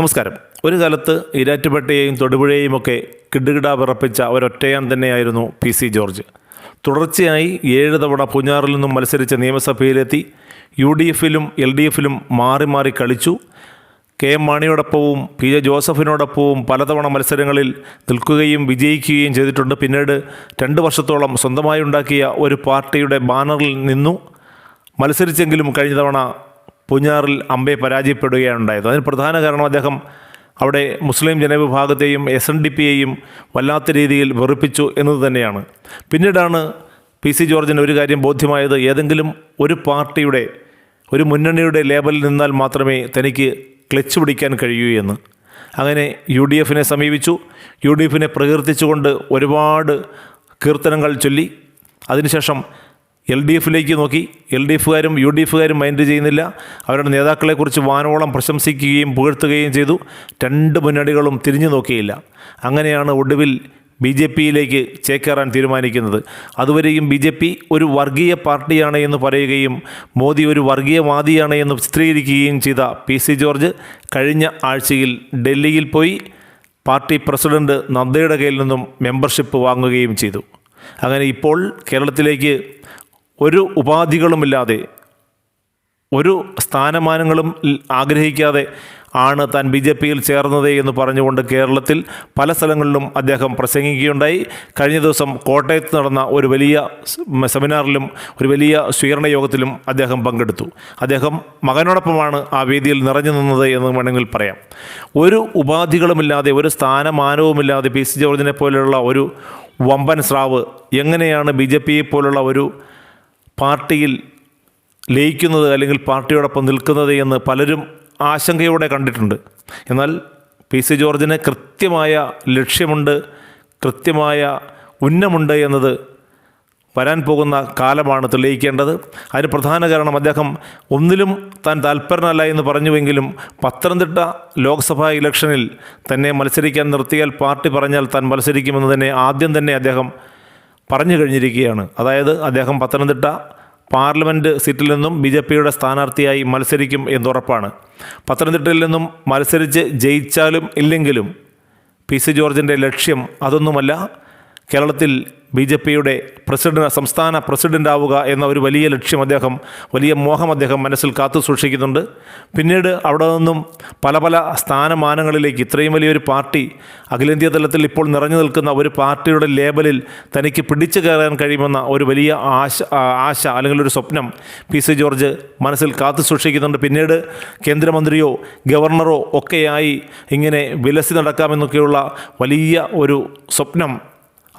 നമസ്കാരം. ഒരു കാലത്ത് ഇരാറ്റുപേട്ടയെയും തൊടുപുഴയെയും ഒക്കെ കിടുകിട വിറപ്പിച്ച ഒരൊറ്റയാൻ തന്നെയായിരുന്നു പി സി ജോർജ്. തുടർച്ചയായി ഏഴ് തവണ പൂഞ്ഞാറിൽ നിന്നും മത്സരിച്ച നിയമസഭയിലെത്തി യു ഡി എഫിലും എൽ ഡി എഫിലും മാറി മാറി കളിച്ചു. കെ എം മാണിയോടൊപ്പവും പി ജെ ജോസഫിനോടൊപ്പവും പലതവണ മത്സരങ്ങളിൽ നിൽക്കുകയും വിജയിക്കുകയും ചെയ്തിട്ടുണ്ട്. പിന്നീട് രണ്ട് വർഷത്തോളം സ്വന്തമായി ഉണ്ടാക്കിയ ഒരു പാർട്ടിയുടെ ബാനറിൽ നിന്നു. മത്സരിച്ചെങ്കിലും കഴിഞ്ഞ തവണ പൂഞ്ഞാറിൽ അമ്പയെ പരാജയപ്പെടുകയാണ് ഉണ്ടായത് അതിന് പ്രധാന കാരണം അദ്ദേഹം അവിടെ മുസ്ലിം ജനവിഭാഗത്തെയും എസ് എൻ ഡി പിയെയും വല്ലാത്ത രീതിയിൽ വെറുപ്പിച്ചു എന്നത് തന്നെയാണ്. പിന്നീടാണ് പി സി ജോർജിന് ഒരു കാര്യം ബോധ്യമായത്. ഏതെങ്കിലും ഒരു പാർട്ടിയുടെ ഒരു മുന്നണിയുടെ ലേബലിൽ നിന്നാൽ മാത്രമേ തനിക്ക് ക്ലച്ച് പിടിക്കാൻ കഴിയൂ എന്ന്. അങ്ങനെ യു ഡി എഫിനെ സമീപിച്ചു. യു ഡി എഫിനെ പ്രകീർത്തിച്ചുകൊണ്ട് ഒരുപാട് കീർത്തനങ്ങൾ ചൊല്ലി. അതിനുശേഷം എൽ ഡി എഫിലേക്ക് നോക്കി. എൽ ഡി എഫുകാരും യു ഡി എഫുകാരും മൈൻഡ് ചെയ്യുന്നില്ല. അവരുടെ നേതാക്കളെക്കുറിച്ച് വാനോളം പ്രശംസിക്കുകയും പുകഴ്ത്തുകയും ചെയ്തു. രണ്ട് മുന്നണികളും തിരിഞ്ഞു നോക്കിയില്ല. അങ്ങനെയാണ് ഒടുവിൽ ബി ജെ പിയിലേക്ക് ചേക്കേറാൻ തീരുമാനിക്കുന്നത്. അതുവരെയും ബി ജെ പി ഒരു വർഗീയ പാർട്ടിയാണ് എന്ന് പറയുകയും മോദി ഒരു വർഗീയവാദിയാണ് എന്ന് ചിത്രീകരിക്കുകയും ചെയ്ത പി സി ജോർജ് കഴിഞ്ഞ ആഴ്ചയിൽ ഡൽഹിയിൽ പോയി പാർട്ടി പ്രസിഡന്റ് നദ്ദയുടെ കയ്യിൽ നിന്നും മെമ്പർഷിപ്പ് വാങ്ങുകയും ചെയ്തു. അങ്ങനെ ഇപ്പോൾ കേരളത്തിലേക്ക് ഒരു ഉപാധികളുമില്ലാതെ ഒരു സ്ഥാനമാനങ്ങളും ആഗ്രഹിക്കാതെ ആണ് താൻ ബി ജെ പിയിൽ ചേർന്നത് എന്ന് പറഞ്ഞുകൊണ്ട് കേരളത്തിൽ പല സ്ഥലങ്ങളിലും അദ്ദേഹം പ്രസംഗിക്കുകയുണ്ടായി. കഴിഞ്ഞ ദിവസം കോട്ടയത്ത് നടന്ന ഒരു വലിയ സെമിനാറിലും ഒരു വലിയ സ്വീകരണ യോഗത്തിലും അദ്ദേഹം പങ്കെടുത്തു. അദ്ദേഹം മകനോടൊപ്പമാണ് ആ വേദിയിൽ നിറഞ്ഞു നിന്നത് എന്ന് വേണമെങ്കിൽ പറയാം. ഒരു ഉപാധികളുമില്ലാതെ ഒരു സ്ഥാനമാനവുമില്ലാതെ പി സി ജോർജിനെ പോലെയുള്ള ഒരു വമ്പൻ സ്രാവ് എങ്ങനെയാണ് ബി ജെ പിയെ പോലുള്ള ഒരു പാർട്ടിയിൽ ലയിക്കുന്നത് അല്ലെങ്കിൽ പാർട്ടിയോടൊപ്പം നിൽക്കുന്നത് എന്ന് പലരും ആശങ്കയോടെ കണ്ടിട്ടുണ്ട്. എന്നാൽ പി സി ജോർജിന് കൃത്യമായ ലക്ഷ്യമുണ്ട് കൃത്യമായ ഉന്നമുണ്ട് എന്നത് വരാൻ പോകുന്ന കാലമാണ് തെളിയിക്കേണ്ടത്. അതിന് പ്രധാന കാരണം അദ്ദേഹം ഒന്നിലും താൻ താല്പര്യനല്ല എന്ന് പറഞ്ഞുവെങ്കിലും പത്തനംതിട്ട ലോക്സഭാ ഇലക്ഷനിൽ തന്നെ മത്സരിക്കാൻ നിർത്തിയാൽ പാർട്ടി പറഞ്ഞാൽ താൻ മത്സരിക്കുമെന്ന് തന്നെ ആദ്യം തന്നെ അദ്ദേഹം പറഞ്ഞു കഴിഞ്ഞിരിക്കുകയാണ്. അതായത് അദ്ദേഹം പത്തനംതിട്ട പാർലമെന്റ് സീറ്റിൽ നിന്നും ബി ജെ പിയുടെ സ്ഥാനാർത്ഥിയായി മത്സരിക്കും എന്നുറപ്പാണ്. പത്തനംതിട്ടയിൽ നിന്നും മത്സരിച്ച് ജയിച്ചാലും ഇല്ലെങ്കിലും പി സി ജോർജിന്റെ ലക്ഷ്യം അതൊന്നുമല്ല. കേരളത്തിൽ ബി ജെ പിയുടെ പ്രസിഡന്റ് സംസ്ഥാന പ്രസിഡന്റ് ആവുക എന്ന ഒരു വലിയ ലക്ഷ്യം അദ്ദേഹം വലിയ മോഹം അദ്ദേഹം മനസ്സിൽ കാത്തു സൂക്ഷിക്കുന്നുണ്ട്. പിന്നീട് അവിടെ നിന്നും പല പല സ്ഥാനമാനങ്ങളിലേക്ക് ഇത്രയും വലിയൊരു പാർട്ടി അഖിലേന്ത്യാ തലത്തിൽ ഇപ്പോൾ നിറഞ്ഞു നിൽക്കുന്ന ഒരു പാർട്ടിയുടെ ലേബലിൽ തനിക്ക് പിടിച്ചു കയറാൻ കഴിയുമെന്ന ഒരു വലിയ ആശ ആശ അല്ലെങ്കിൽ ഒരു സ്വപ്നം പി സി ജോർജ് മനസ്സിൽ കാത്തു സൂക്ഷിക്കുന്നുണ്ട്. പിന്നീട് കേന്ദ്രമന്ത്രിയോ ഗവർണറോ ഒക്കെയായി ഇങ്ങനെ വിലസി നടക്കാമെന്നൊക്കെയുള്ള വലിയ ഒരു സ്വപ്നം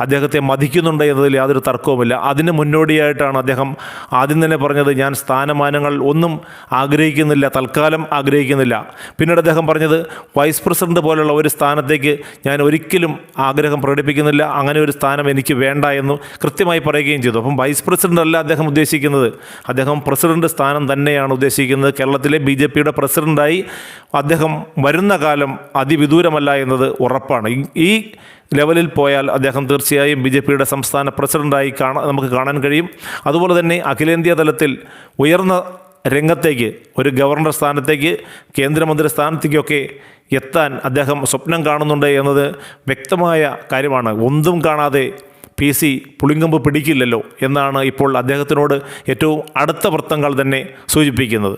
അദ്ദേഹത്തെ മതിക്കുന്നുണ്ട് എന്നതിൽ യാതൊരു തർക്കവുമില്ല. അതിന് മുന്നോടിയായിട്ടാണ് അദ്ദേഹം ആദ്യം തന്നെ പറഞ്ഞത് ഞാൻ സ്ഥാനമാനങ്ങൾ ഒന്നും ആഗ്രഹിക്കുന്നില്ല തൽക്കാലം ആഗ്രഹിക്കുന്നില്ല. പിന്നീട് അദ്ദേഹം പറഞ്ഞത് വൈസ് പ്രസിഡന്റ് പോലുള്ള ഒരു സ്ഥാനത്തേക്ക് ഞാൻ ഒരിക്കലും ആഗ്രഹം പ്രകടിപ്പിക്കുന്നില്ല അങ്ങനെ ഒരു സ്ഥാനം എനിക്ക് വേണ്ട എന്ന് കൃത്യമായി പറയുകയും ചെയ്തു. അപ്പം വൈസ് പ്രസിഡന്റ് അല്ല അദ്ദേഹം ഉദ്ദേശിക്കുന്നത്. അദ്ദേഹം പ്രസിഡന്റ് സ്ഥാനം തന്നെയാണ് ഉദ്ദേശിക്കുന്നത്. കേരളത്തിലെ ബി ജെ പിയുടെ പ്രസിഡന്റായി അദ്ദേഹം വരുന്ന കാലം അതിവിദൂരമല്ല എന്നത് ഉറപ്പാണ്. ഈ- ലെവലിൽ പോയാൽ അദ്ദേഹം തീർച്ചയായും ബി ജെ പിയുടെ സംസ്ഥാന പ്രസിഡന്റായി കാണാൻ നമുക്ക് കാണാൻ കഴിയും. അതുപോലെ തന്നെ അഖിലേന്ത്യാ തലത്തിൽ ഉയർന്ന രംഗത്തേക്ക് ഒരു ഗവർണർ സ്ഥാനത്തേക്ക് കേന്ദ്രമന്ത്രി സ്ഥാനത്തേക്കൊക്കെ എത്താൻ അദ്ദേഹം സ്വപ്നം കാണുന്നുണ്ട് എന്നത് വ്യക്തമായ കാര്യമാണ്. ഒന്നും കാണാതെ പി സി പുളിങ്കമ്പ് പിടിക്കില്ലല്ലോ എന്നാണ് ഇപ്പോൾ അദ്ദേഹത്തിനോട് ഏറ്റവും അടുത്ത വൃത്തങ്ങൾ തന്നെ സൂചിപ്പിക്കുന്നത്.